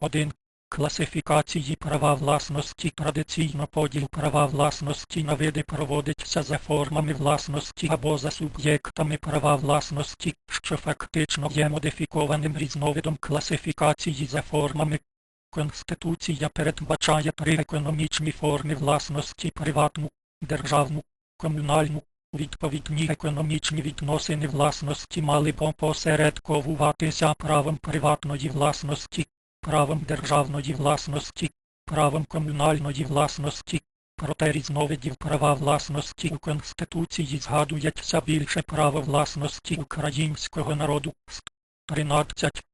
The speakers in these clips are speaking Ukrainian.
1. Класифікації права власності традиційно поділ права власності на види проводиться за формами власності або за суб'єктами права власності, що фактично є модифікованим різновидом класифікації за формами. Конституція передбачає три економічні форми власності приватну, державну, комунальну. Відповідні економічні відносини власності мали б опосередковуватися правом приватної власності, правом державної власності, правом комунальної власності. Проте різновидів права власності у Конституції згадується більше право власності українського народу ст. 13.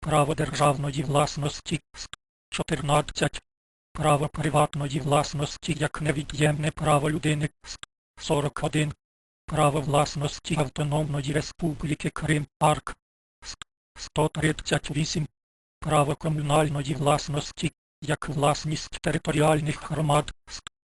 Право державної власності 14. Право приватної власності як невід'ємне право людини ст. 41. Право власності Автономної Республіки Крим АРК 138. Право комунальної власності як власність територіальних громад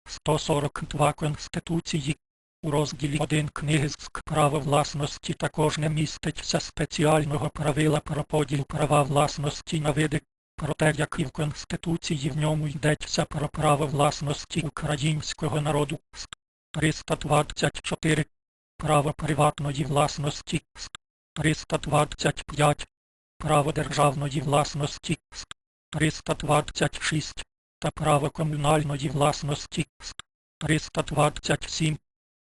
142 Конституції. У розділі 1 книги з право власності також не міститься спеціального правила про поділ права власності на види, проте як і в Конституції в ньому йдеться про право власності українського народу ст. 324. Право приватної власності ст. 325. Право державної власності ст. 326 та право комунальної власності ст. 327.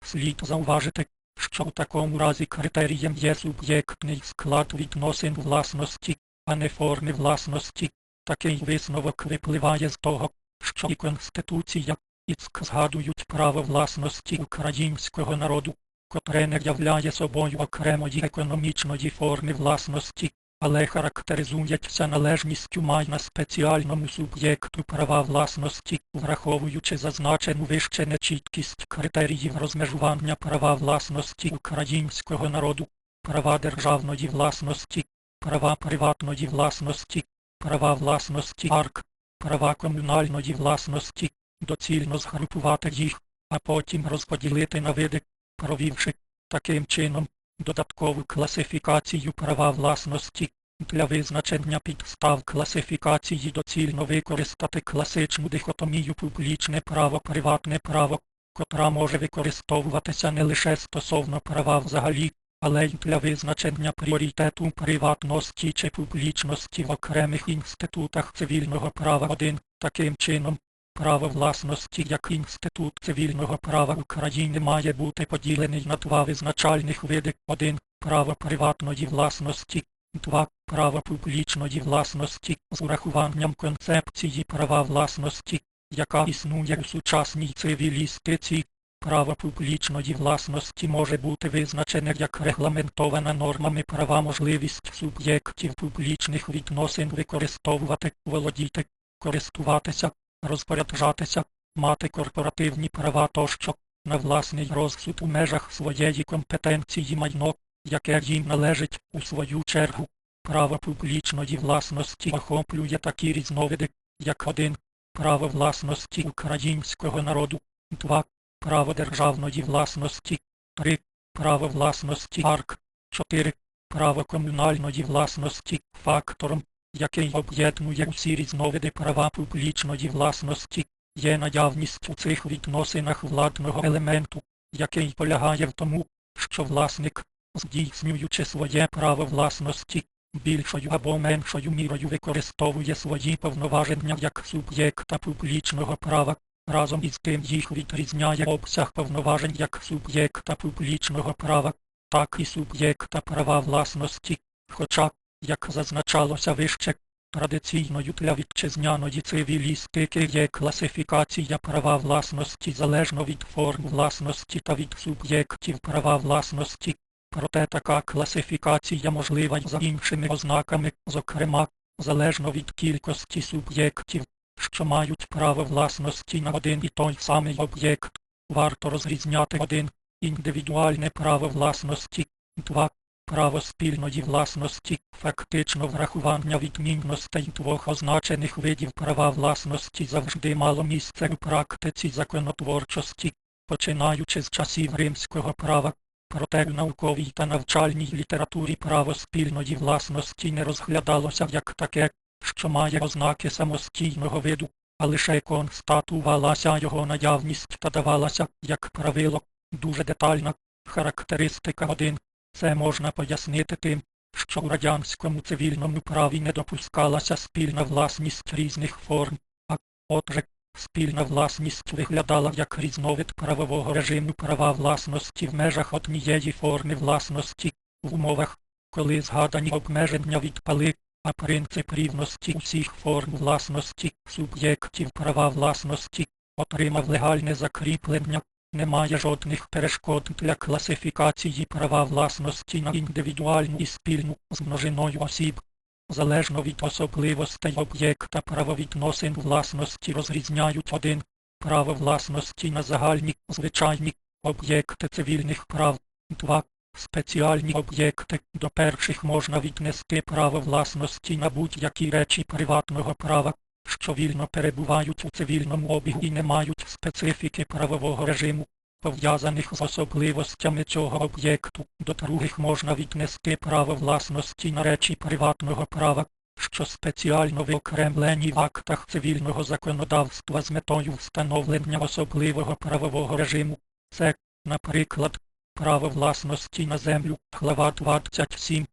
Слід зауважити, що в такому разі критерієм є суб'єктний склад відносин власності, а не форми власності. Такий висновок випливає з того, що і Конституція, і згадують право власності українського народу, котре не являє собою окремої економічної форми власності, але характеризується належністю майна спеціальному суб'єкту права власності, враховуючи зазначену вище нечіткість критеріїв розмежування права власності українського народу, права державної власності, права приватної власності, права власності АРК, права комунальної власності, доцільно згрупувати їх, а потім розподілити на види, провівши таким чином додаткову класифікацію права власності. Для визначення підстав класифікації доцільно використати класичну дихотомію публічне право приватне право, котра може використовуватися не лише стосовно права взагалі, але й для визначення пріоритету приватності чи публічності в окремих інститутах цивільного права 1. Таким чином, Право власності як інститут цивільного права України має бути поділений на два визначальних види. 1. Право приватної власності. 2. Право публічної власності з урахуванням концепції права власності, яка існує у сучасній цивілістиці. Право публічної власності може бути визначене як регламентована нормами права можливість суб'єктів публічних відносин використовувати, володіти, користуватися, розпоряджатися, мати корпоративні права тощо, на власний розсуд у межах своєї компетенції майно, яке їм належить у свою чергу. Право публічної власності охоплює такі різновиди, як 1. Право власності українського народу, 2. Право державної власності, 3. Право власності АРК, 4. Право комунальної власності фактором, який об'єднує усі різновиди права публічної власності, є наявність у цих відносинах владного елементу, який полягає в тому, що власник, здійснюючи своє право власності, більшою або меншою мірою використовує свої повноваження як суб'єкта публічного права, разом із тим їх відрізняє обсяг повноважень як суб'єкта публічного права, так і суб'єкта права власності, хоча як зазначалося вище, традиційною для вітчизняної цивілістики є класифікація права власності залежно від форм власності та від суб'єктів права власності, проте така класифікація можлива й за іншими ознаками, зокрема, залежно від кількості суб'єктів, що мають право власності на один і той самий об'єкт, варто розрізняти один індивідуальне право власності, два Право спільної власності, фактично врахування відмінностей двох означених видів права власності завжди мало місце у практиці законотворчості, починаючи з часів римського права, проте в науковій та навчальній літературі право спільної власності не розглядалося як таке, що має ознаки самостійного виду, а лише констатувалася його наявність та давалася, як правило, дуже детальна характеристика 1. Це можна пояснити тим, що у радянському цивільному праві не допускалася спільна власність різних форм, а отже, спільна власність виглядала як різновид правового режиму права власності в межах однієї форми власності, в умовах, коли згадані обмеження відпали, а принцип рівності усіх форм власності суб'єктів права власності отримав легальне закріплення. Немає жодних перешкод для класифікації права власності на індивідуальну і спільну з множиною осіб. Залежно від особливостей об'єкта правовідносин власності розрізняють один право власності на загальні звичайні об'єкти цивільних прав, два спеціальні об'єкти. До перших можна віднести право власності на будь-які речі приватного права, що вільно перебувають у цивільному обігу і не мають специфіки правового режиму, пов'язаних з особливостями цього об'єкту. До других можна віднести право власності на речі приватного права, що спеціально виокремлені в актах цивільного законодавства з метою встановлення особливого правового режиму. Це, наприклад, право власності на землю, глава 27,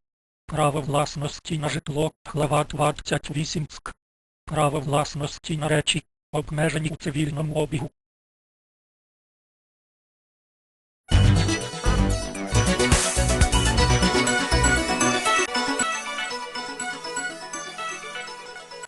право власності на житло, глава 28 СК, право власності на речі, обмежені у цивільному обігу,